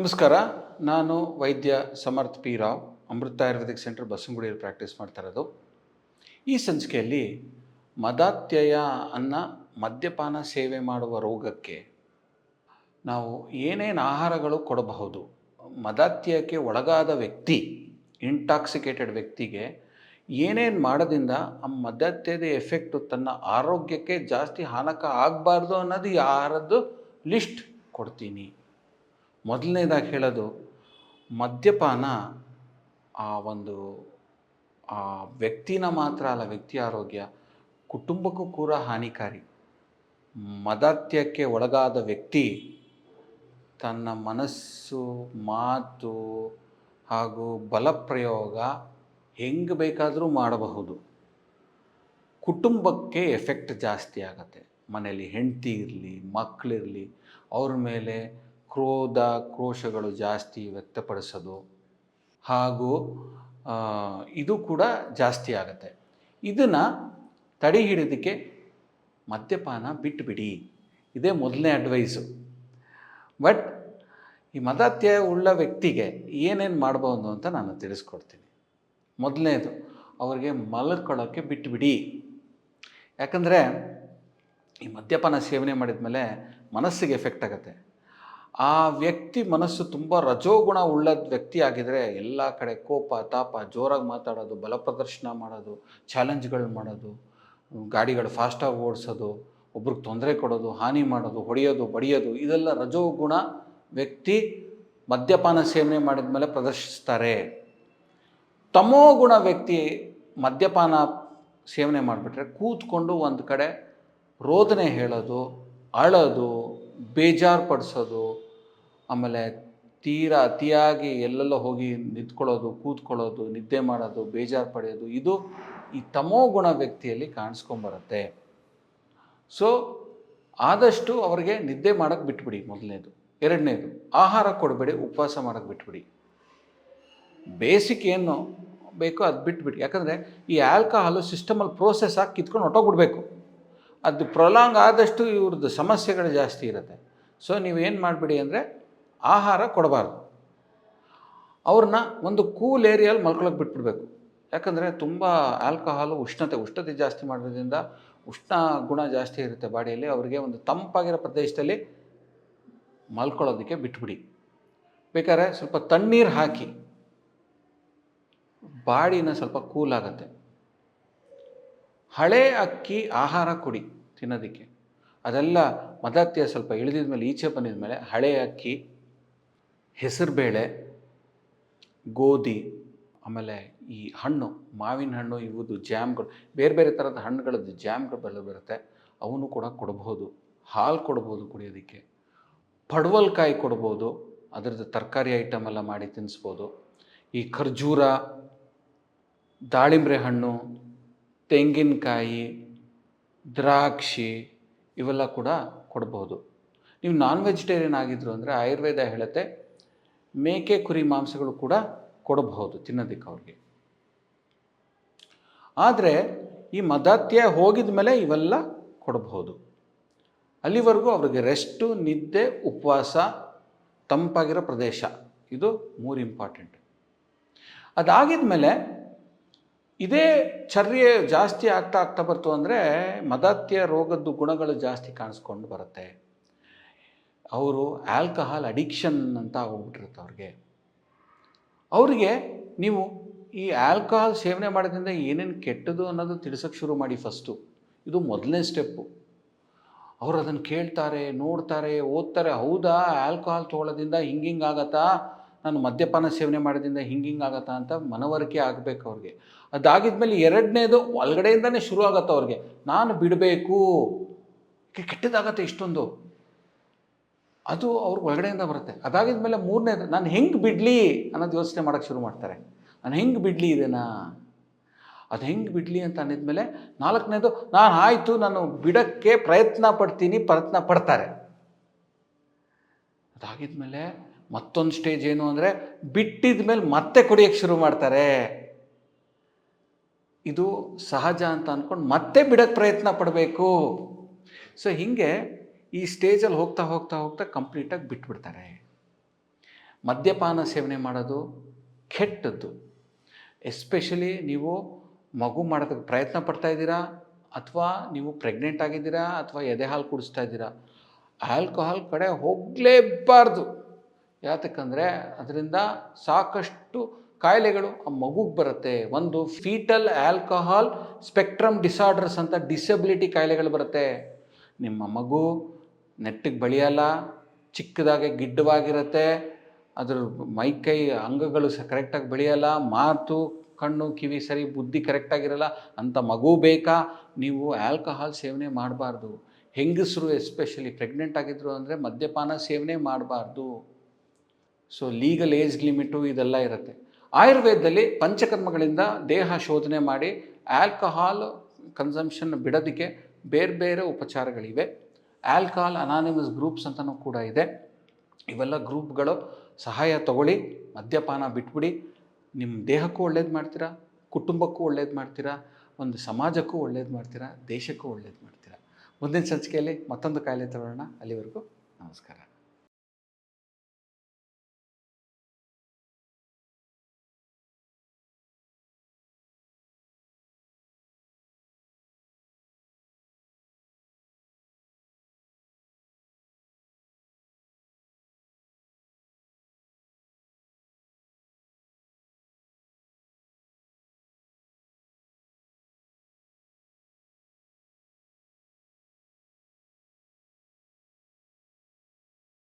ನಮಸ್ಕಾರ, ನಾನು ವೈದ್ಯ ಸಮರ್ಥ್ ಪಿ ರಾವ್, ಅಮೃತ ಆಯುರ್ವೇದಿಕ್ ಸೆಂಟರ್ ಬಸವನಗುಡಿಯಲ್ಲಿ ಪ್ರಾಕ್ಟೀಸ್ ಮಾಡ್ತಾ ಇರೋದು. ಈ ಸಂಚಿಕೆಯಲ್ಲಿ ಮದಾತ್ಯಯ ಅನ್ನ ಮದ್ಯಪಾನ ಸೇವೆ ಮಾಡುವ ರೋಗಕ್ಕೆ ನಾವು ಏನೇನು ಆಹಾರಗಳು ಕೊಡಬಹುದು? ಮದಾತ್ಯಕ್ಕೆ ಒಳಗಾದ ವ್ಯಕ್ತಿ ಇಂಟಾಕ್ಸಿಕೇಟೆಡ್ ವ್ಯಕ್ತಿಗೆ ಏನೇನು ಮಾಡೋದಿಂದ ಆ ಮದಾತ್ಯದ ಎಫೆಕ್ಟು ತನ್ನ ಆರೋಗ್ಯಕ್ಕೆ ಜಾಸ್ತಿ ಹಾನಕ ಆಗಬಾರ್ದು ಅನ್ನೋದು ಈ ಆಹಾರದ್ದು ಲಿಸ್ಟ್ ಕೊಡ್ತೀನಿ. ಮೊದಲನೇದಾಗಿ ಹೇಳೋದು ಮದ್ಯಪಾನ ಆ ಒಂದು, ಆ ವ್ಯಕ್ತಿನ ಮಾತ್ರ ಅಲ್ಲ, ವ್ಯಕ್ತಿ ಆರೋಗ್ಯ ಕುಟುಂಬಕ್ಕೂ ಕೂಡ ಹಾನಿಕಾರಿ. ಮದಾತ್ಯಕ್ಕೆ ಒಳಗಾದ ವ್ಯಕ್ತಿ ತನ್ನ ಮನಸ್ಸು, ಮಾತು ಹಾಗೂ ಬಲಪ್ರಯೋಗ ಹೆಂಗೆ ಬೇಕಾದರೂ ಮಾಡಬಹುದು. ಕುಟುಂಬಕ್ಕೆ ಎಫೆಕ್ಟ್ ಜಾಸ್ತಿ ಆಗುತ್ತೆ. ಮನೆಯಲ್ಲಿ ಹೆಂಡತಿ ಇರಲಿ ಮಕ್ಕಳಿರಲಿ ಅವ್ರ ಮೇಲೆ ಕ್ರೋಧ ಕ್ರೋಶಗಳು ಜಾಸ್ತಿ ವ್ಯಕ್ತಪಡಿಸೋದು ಹಾಗೂ ಇದು ಕೂಡ ಜಾಸ್ತಿ ಆಗುತ್ತೆ. ಇದನ್ನು ತಡೆ ಹಿಡಿಯೋದಕ್ಕೆ ಮದ್ಯಪಾನ ಬಿಟ್ಟುಬಿಡಿ ಇದೇ ಮೊದಲನೇ ಅಡ್ವೈಸು ಬಟ್ ಈ ಮದಾತ್ಯ ಉಳ್ಳ ವ್ಯಕ್ತಿಗೆ ಏನೇನು ಮಾಡ್ಬೋದು ಅಂತ ನಾನು ತಿಳಿಸ್ಕೊಡ್ತೀನಿ. ಮೊದಲನೇದು, ಅವರಿಗೆ ಮಲ್ಕೊಳ್ಳೋಕ್ಕೆ ಬಿಟ್ಟುಬಿಡಿ ಯಾಕಂದರೆ ಈ ಮದ್ಯಪಾನ ಸೇವನೆ ಮಾಡಿದ ಮೇಲೆ ಮನಸ್ಸಿಗೆ ಎಫೆಕ್ಟ್ ಆಗುತ್ತೆ. ಆ ವ್ಯಕ್ತಿ ಮನಸ್ಸು ತುಂಬ ರಜೋಗುಣ ಉಳ್ಳ ವ್ಯಕ್ತಿ ಆಗಿದ್ರೆ ಎಲ್ಲ ಕಡೆ ಕೋಪ, ತಾಪ, ಜೋರಾಗಿ ಮಾತಾಡೋದು, ಬಲ ಪ್ರದರ್ಶನ ಮಾಡೋದು, ಚಾಲೆಂಜ್ಗಳು ಮಾಡೋದು, ಗಾಡಿಗಳು ಫಾಸ್ಟಾಗಿ ಓಡಿಸೋದು, ಒಬ್ರಿಗೆ ತೊಂದರೆ ಕೊಡೋದು, ಹಾನಿ ಮಾಡೋದು, ಹೊಡೆಯೋದು, ಬಡಿಯೋದು, ಇದೆಲ್ಲ ರಜೋಗುಣ ವ್ಯಕ್ತಿ ಮದ್ಯಪಾನ ಸೇವನೆ ಮಾಡಿದ ಮೇಲೆ ಪ್ರದರ್ಶಿಸ್ತಾರೆ ತಮೋಗುಣ ವ್ಯಕ್ತಿ ಮದ್ಯಪಾನ ಸೇವನೆ ಮಾಡಿಬಿಟ್ರೆ ಕೂತ್ಕೊಂಡು ಒಂದು ಕಡೆ ರೋದನೆ ಹೇಳೋದು, ಅಳೋದು ಬೇಜಾರು ಪಡಿಸೋದು ಆಮೇಲೆ ತೀರಾ ಅತಿಯಾಗಿ ಎಲ್ಲೆಲ್ಲೋ ಹೋಗಿ ನಿಂತ್ಕೊಳ್ಳೋದು, ಕೂತ್ಕೊಳ್ಳೋದು, ನಿದ್ದೆ ಮಾಡೋದು, ಬೇಜಾರು ಪಡೆಯೋದು, ಇದು ಈ ತಮೋಗುಣ ವ್ಯಕ್ತಿಯಲ್ಲಿ ಕಾಣಿಸ್ಕೊಂಬರುತ್ತೆ. ಸೊ ಆದಷ್ಟು ಅವರಿಗೆ ನಿದ್ದೆ ಮಾಡೋಕ್ಕೆ ಬಿಟ್ಬಿಡಿ ಮೊದಲನೇದು. ಎರಡನೇದು, ಆಹಾರ ಕೊಡಬೇಡಿ, ಉಪವಾಸ ಮಾಡೋಕ್ಕೆ ಬಿಟ್ಬಿಡಿ. ಬೇಸಿಕ್ ಏನು ಬೇಕೋ ಅದು ಬಿಟ್ಬಿಡಿ. ಯಾಕಂದರೆ ಈ ಆಲ್ಕಹಾಲು ಸಿಸ್ಟಮಲ್ಲಿ ಪ್ರೋಸೆಸ್ ಆಗಿ ಕಿತ್ಕೊಂಡು ಹೊಟ್ಟೋಗ್ಬಿಡ್ಬೇಕು ಅದು ಪ್ರೊಲಾಂಗ್ ಆದಷ್ಟು ಇವ್ರದ್ದು ಸಮಸ್ಯೆಗಳು ಜಾಸ್ತಿ ಇರುತ್ತೆ. ಸೊ ನೀವೇನು ಮಾಡಿಬಿಡಿ ಅಂದರೆ ಆಹಾರ ಕೊಡಬಾರ್ದು. ಅವ್ರನ್ನ ಒಂದು ಕೂಲ್ ಏರಿಯಲ್ಲಿ ಮಲ್ಕೊಳಕ್ಕೆ ಬಿಟ್ಬಿಡ್ಬೇಕು. ಯಾಕಂದರೆ ತುಂಬ ಆಲ್ಕೋಹಾಲು ಉಷ್ಣತೆ ಉಷ್ಣತೆ ಜಾಸ್ತಿ ಮಾಡೋದ್ರಿಂದ ಉಷ್ಣ ಗುಣ ಜಾಸ್ತಿ ಇರುತ್ತೆ ಬಾಡಿಯಲ್ಲಿ. ಅವರಿಗೆ ಒಂದು ತಂಪಾಗಿರೋ ಪ್ರದೇಶದಲ್ಲಿ ಮಲ್ಕೊಳ್ಳೋದಕ್ಕೆ ಬಿಟ್ಬಿಡಿ. ಬೇಕಾದ್ರೆ ಸ್ವಲ್ಪ ತಣ್ಣೀರು ಹಾಕಿ. ಬಾಡಿನ ಸ್ವಲ್ಪ ಕೂಲ್ ಆಗುತ್ತೆ. ಹಳೆ ಅಕ್ಕಿ ಆಹಾರ ಕೊಡಿ ತಿನ್ನೋದಕ್ಕೆ. ಅದೆಲ್ಲ ಮದತ್ಯ ಸ್ವಲ್ಪ ಇಳಿದಿದ ಮೇಲೆ ಈಚೆ ಬಂದಿದ ಮೇಲೆ ಹಳೆ ಅಕ್ಕಿ ಹೆಸರುಬೇಳೆ ಗೋಧಿ, ಆಮೇಲೆ ಈ ಹಣ್ಣು, ಮಾವಿನ ಹಣ್ಣು ಇವುದು ಜ್ಯಾಮ್ಗಳು ಬೇರೆ ಬೇರೆ ಥರದ ಹಣ್ಣುಗಳದ್ದು ಜ್ಯಾಮ್ಗಳು ಬೆಲ್ಲ ಬರುತ್ತೆ. ಅವನು ಕೂಡ ಕೊಡ್ಬೋದು. ಹಾಲು ಕೊಡ್ಬೋದು ಕುಡಿಯೋದಕ್ಕೆ. ಪಡವಲ್ಕಾಯಿ ಕೊಡ್ಬೋದು. ಅದರದ್ದು ತರಕಾರಿ ಐಟಮ್ ಎಲ್ಲ ಮಾಡಿ ತಿನ್ನಿಸ್ಬೋದು ಈ ಖರ್ಜೂರ, ದಾಳಿಂಬ್ರೆ ಹಣ್ಣು, ತೆಂಗಿನಕಾಯಿ, ದ್ರಾಕ್ಷಿ ಇವೆಲ್ಲ ಕೂಡ ಕೊಡ್ಬೋದು. ನೀವು ನಾನ್ ವೆಜಿಟೇರಿಯನ್ ಆಗಿದ್ರು ಅಂದರೆ ಆಯುರ್ವೇದ ಹೇಳುತ್ತೆ ಮೇಕೆ ಕುರಿ ಮಾಂಸಗಳು ಕೂಡ ಕೊಡಬಹುದು ತಿನ್ನೋದಕ್ಕೆ ಅವ್ರಿಗೆ. ಆದರೆ ಈ ಮದಾತ್ಯ ಹೋಗಿದ ಮೇಲೆ ಇವೆಲ್ಲ ಕೊಡಬಹುದು. ಅಲ್ಲಿವರೆಗೂ ಅವ್ರಿಗೆ ರೆಸ್ಟು ನಿದ್ದೆ, ಉಪವಾಸ ತಂಪಾಗಿರೋ ಪ್ರದೇಶ. ಇದು ಮೂರು ಇಂಪಾರ್ಟೆಂಟ್ ಅದಾಗಿದ ಮೇಲೆ ಇದೇ ಚರ್ಯೆ ಜಾಸ್ತಿ ಆಗ್ತಾ ಆಗ್ತಾ ಬರ್ತು ಅಂದರೆ ಮದಾತ್ಯ ರೋಗದ್ದು ಗುಣಗಳು ಜಾಸ್ತಿ ಕಾಣಿಸ್ಕೊಂಡು ಬರುತ್ತೆ. ಅವರು ಆಲ್ಕಹಾಲ್ ಅಡಿಕ್ಷನ್ ಅಂತ ಹೋಗ್ಬಿಟ್ಟಿರುತ್ತೆ ಅವ್ರಿಗೆ. ಅವರಿಗೆ ನೀವು ಈ ಆಲ್ಕಹಾಲ್ ಸೇವನೆ ಮಾಡೋದ್ರಿಂದ ಏನೇನು ಕೆಟ್ಟದು ಅನ್ನೋದು ತಿಳಿಸೋಕ್ಕೆ ಶುರು ಮಾಡಿ ಫಸ್ಟು. ಇದು ಮೊದಲನೇ ಸ್ಟೆಪ್ಪು ಅವರು ಅದನ್ನು ಕೇಳ್ತಾರೆ, ನೋಡ್ತಾರೆ, ಓದ್ತಾರೆ, ಹೌದಾ, ಆಲ್ಕೋಹಾಲ್ ತೊಗೊಳೋದ್ರಿಂದ ಹಿಂಗಿಂಗೆ ಆಗತ್ತಾ? ನಾನು ಮದ್ಯಪಾನ ಸೇವನೆ ಮಾಡೋದ್ರಿಂದ ಹಿಂಗೆ ಆಗತ್ತಾ ಅಂತ ಮನವರಿಕೆ ಆಗಬೇಕು ಅವ್ರಿಗೆ. ಅದಾಗಿದ್ಮೇಲೆ ಎರಡನೇದು ಒಳಗಡೆಯಿಂದನೇ ಶುರು ಆಗತ್ತೆ ಅವ್ರಿಗೆ. ನಾನು ಬಿಡಬೇಕು. ಕೆಟ್ಟದಾಗತ್ತೆ ಇಷ್ಟೊಂದು. ಅದು ಅವ್ರಿಗೆ ಒಳಗಡೆಯಿಂದ ಬರುತ್ತೆ. ಅದಾಗಿದ್ಮೇಲೆ ಮೂರನೇದು, ನಾನು ಹೆಂಗೆ ಬಿಡಲಿ? ಅನ್ನೋದು ಯೋಚನೆ ಮಾಡೋಕ್ಕೆ ಶುರು ಮಾಡ್ತಾರೆ. ನಾನು ಹೆಂಗೆ ಬಿಡಲಿ ಇದೇನಾ ಅದು ಹೆಂಗೆ ಬಿಡಲಿ? ಅಂತ ಅಂದಿದ್ಮೇಲೆ ನಾಲ್ಕನೇದು, ನಾನು ಆಯಿತು, ನಾನು ಬಿಡೋಕ್ಕೆ ಪ್ರಯತ್ನ ಪಡ್ತೀನಿ, ಪ್ರಯತ್ನ ಪಡ್ತಾರೆ. ಅದಾಗಿದ್ಮೇಲೆ ಮತ್ತೊಂದು ಸ್ಟೇಜ್ ಏನು ಅಂದರೆ ಬಿಟ್ಟಿದ ಮೇಲೆ ಮತ್ತೆ ಕುಡಿಯೋಕ್ಕೆ ಶುರು ಮಾಡ್ತಾರೆ. ಇದು ಸಹಜ ಅಂತ ಅಂದ್ಕೊಂಡು ಮತ್ತೆ ಬಿಡೋಕ್ಕೆ ಪ್ರಯತ್ನ ಪಡಬೇಕು. ಸೊ ಹೀಗೆ ಈ ಸ್ಟೇಜಲ್ಲಿ ಹೋಗ್ತಾ ಹೋಗ್ತಾ ಹೋಗ್ತಾ ಕಂಪ್ಲೀಟಾಗಿ ಬಿಟ್ಬಿಡ್ತಾರೆ. ಮದ್ಯಪಾನ ಸೇವನೆ ಮಾಡೋದು ಕೆಟ್ಟದ್ದು. ಎಸ್ಪೆಷಲಿ ನೀವು ಮಗು ಮಾಡೋದಕ್ಕೆ ಪ್ರಯತ್ನ ಪಡ್ತಾ ಇದ್ದೀರಾ, ಅಥವಾ ನೀವು ಪ್ರೆಗ್ನೆಂಟ್ ಆಗಿದ್ದೀರಾ, ಅಥವಾ ಎದೆ ಹಾಲು ಕುಡಿಸ್ತಾ ಇದ್ದೀರಾ, ಆಲ್ಕೋಹಾಲ್ ಕಡೆ ಹೋಗಲೇಬಾರ್ದು. ಯಾತಕ್ಕಂದರೆ ಅದರಿಂದ ಸಾಕಷ್ಟು ಕಾಯಿಲೆಗಳು ಆ ಮಗುಗೆ ಬರುತ್ತೆ. ಒಂದು ಫೀಟಲ್ ಆಲ್ಕೋಹಾಲ್ ಸ್ಪೆಕ್ಟ್ರಮ್ ಡಿಸಾರ್ಡರ್ಸ್ ಅಂತ ಡಿಸಬಿಲಿಟಿ ಕಾಯಿಲೆಗಳು ಬರುತ್ತೆ. ನಿಮ್ಮ ಮಗು ನೆಟ್ಟಿಗೆ ಬಳಿಯಲ್ಲ, ಚಿಕ್ಕದಾಗಿ ಗಿಡ್ಡವಾಗಿರುತ್ತೆ, ಅದ್ರ ಮೈಕೈ ಅಂಗಗಳು ಸ ಕರೆಕ್ಟಾಗಿ ಬೆಳೆಯಲ್ಲ, ಮಾತು, ಕಣ್ಣು, ಕಿವಿ ಸರಿ, ಬುದ್ಧಿ ಕರೆಕ್ಟಾಗಿರಲ್ಲ ಅಂಥ ಮಗು ಬೇಕಾ? ನೀವು ಆಲ್ಕೋಹಾಲ್ ಸೇವನೆ ಮಾಡಬಾರ್ದು. ಹೆಂಗಸರು ಎಸ್ಪೆಷಲಿ ಪ್ರೆಗ್ನೆಂಟ್ ಆಗಿದ್ರು ಅಂದರೆ ಮದ್ಯಪಾನ ಸೇವನೆ ಮಾಡಬಾರ್ದು. ಸೊ ಲೀಗಲ್ ಏಜ್ ಲಿಮಿಟು ಇದೆಲ್ಲ ಇರುತ್ತೆ. ಆಯುರ್ವೇದದಲ್ಲಿ ಪಂಚಕರ್ಮಗಳಿಂದ ದೇಹ ಶೋಧನೆ ಮಾಡಿ ಆಲ್ಕಹಾಲ್ ಕನ್ಸಂಪ್ಷನ್ ಬಿಡೋದಕ್ಕೆ ಬೇರೆ ಬೇರೆ ಉಪಚಾರಗಳಿವೆ. ಆಲ್ಕಹಾಲ್, ಅನಾನಿಮಸ್ ಗ್ರೂಪ್ಸ್ ಅಂತಲೂ ಕೂಡ ಇದೆ. ಇವೆಲ್ಲ ಗ್ರೂಪ್ಗಳು ಸಹಾಯ ತಗೊಳ್ಳಿ, ಮದ್ಯಪಾನ ಬಿಟ್ಬಿಡಿ. ನಿಮ್ಮ ದೇಹಕ್ಕೂ ಒಳ್ಳೇದು ಮಾಡ್ತೀರಾ, ಕುಟುಂಬಕ್ಕೂ ಒಳ್ಳೇದು ಮಾಡ್ತೀರಾ, ಒಂದು ಸಮಾಜಕ್ಕೂ ಒಳ್ಳೇದು ಮಾಡ್ತೀರಾ, ದೇಶಕ್ಕೂ ಒಳ್ಳೇದು ಮಾಡ್ತೀರಾ. ಮುಂದಿನ ಸಂಚಿಕೆಯಲ್ಲಿ ಮತ್ತೊಂದು ಕಾಯಿಲೆ ತಗೊಳ್ಳೋಣ ಅಲ್ಲಿವರೆಗೂ ನಮಸ್ಕಾರ.